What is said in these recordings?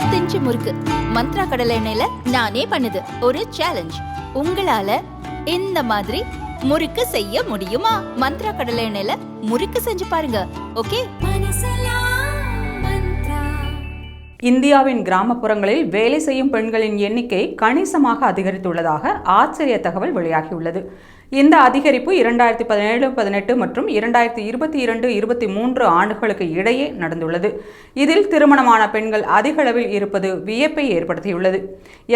இருபத்தஞ்சு முறுக்கு. மந்த்ரா கடலை எண்ணெயில நானே பண்ணுது. ஒரு சேலஞ்ச் உங்களால இந்த மாதிரி முறுக்கு செய்ய முடியுமா? மந்த்ரா கடலை எண்ணெயில முறுக்கு செஞ்சு பாருங்க. ஓகே? இந்தியாவின் கிராமப்புறங்களில் வேலை செய்யும் பெண்களின் எண்ணிக்கை கணிசமாக அதிகரித்துள்ளதாக ஆச்சரிய தகவல் வெளியாகியுள்ளது. இந்த அதிகரிப்பு இரண்டாயிரத்தி பதினேழு பதினெட்டு மற்றும் இரண்டாயிரத்தி இருபத்தி இரண்டு இருபத்தி மூன்று ஆண்டுகளுக்கு இடையே நடந்துள்ளது. இதில் திருமணமான பெண்கள் அதிகளவில் இருப்பது வியப்பை ஏற்படுத்தியுள்ளது.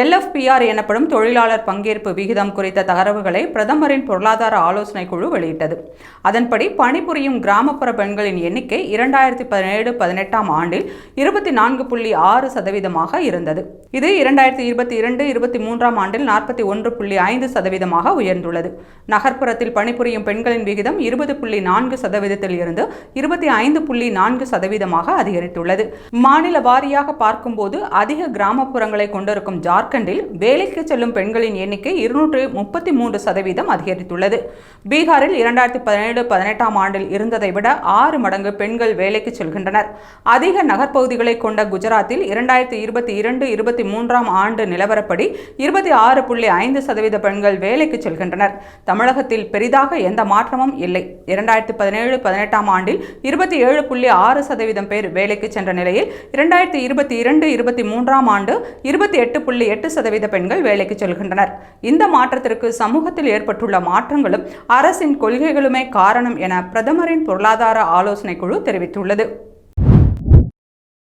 எல்எஃபிஆர் எனப்படும் தொழிலாளர் பங்கேற்பு விகிதம் குறித்த தகவல்களை பிரதமரின் பொருளாதார ஆலோசனை குழு வெளியிட்டது. அதன்படி பணிபுரியும் கிராமப்புற பெண்களின் எண்ணிக்கை இரண்டாயிரத்தி பதினேழு பதினெட்டாம் ஆண்டில் இருபத்தி நான்கு புள்ளி ஆறு சதவீதமாக இருந்தது. இது இரண்டாயிரத்தி இருபத்தி இரண்டு இருபத்தி மூன்றாம் ஆண்டில் நாற்பத்தி ஒன்று புள்ளி ஐந்து சதவீதமாக உயர்ந்துள்ளது. நகர்ப்புறத்தில் பணிபுரியும் பெண்களின் விகிதம் இருபது புள்ளி நான்கு சதவீதத்தில் இருந்து இருபத்தி ஐந்து புள்ளி நான்கு சதவீதமாக அதிகரித்துள்ளது. மாநில வாரியாக பார்க்கும்போது அதிக கிராமப்புறங்களை கொண்டிருக்கும் ஜார்க்கண்டில் வேலைக்கு செல்லும் பெண்களின் எண்ணிக்கை இருநூற்று முப்பத்தி மூன்று சதவீதம் அதிகரித்துள்ளது. பீகாரில் இரண்டாயிரத்தி பதினேழு பதினெட்டாம் ஆண்டில் இருந்ததை விட ஆறு மடங்கு பெண்கள் வேலைக்கு செல்கின்றனர். அதிக நகர்ப்பகுதிகளை கொண்ட குஜராத்தில் இரண்டாயிரத்தி இருபத்தி இரண்டு இருபத்தி மூன்றாம் ஆண்டு நிலவரப்படி இருபத்தி ஆறு புள்ளி ஐந்து சதவீத பெண்கள் வேலைக்கு செல்கின்றனர். தமிழகத்தில் பெரிதாக எந்த மாற்றமும் இல்லை. இரண்டாயிரத்தி பதினேழு பதினெட்டாம் ஆண்டில் இருபத்தி ஏழு புள்ளி ஆறு சதவீதம் பேர் வேலைக்கு சென்ற நிலையில் இரண்டாயிரத்தி இருபத்தி இரண்டு இருபத்தி மூன்றாம் ஆண்டு இருபத்தி எட்டு புள்ளி எட்டு சதவீத பெண்கள் வேலைக்கு செல்கின்றனர். இந்த மாற்றத்திற்கு சமூகத்தில் ஏற்பட்டுள்ள மாற்றங்களும் அரசின் கொள்கைகளுமே காரணம் என பிரதமரின் பொருளாதார ஆலோசனை குழு தெரிவித்துள்ளது.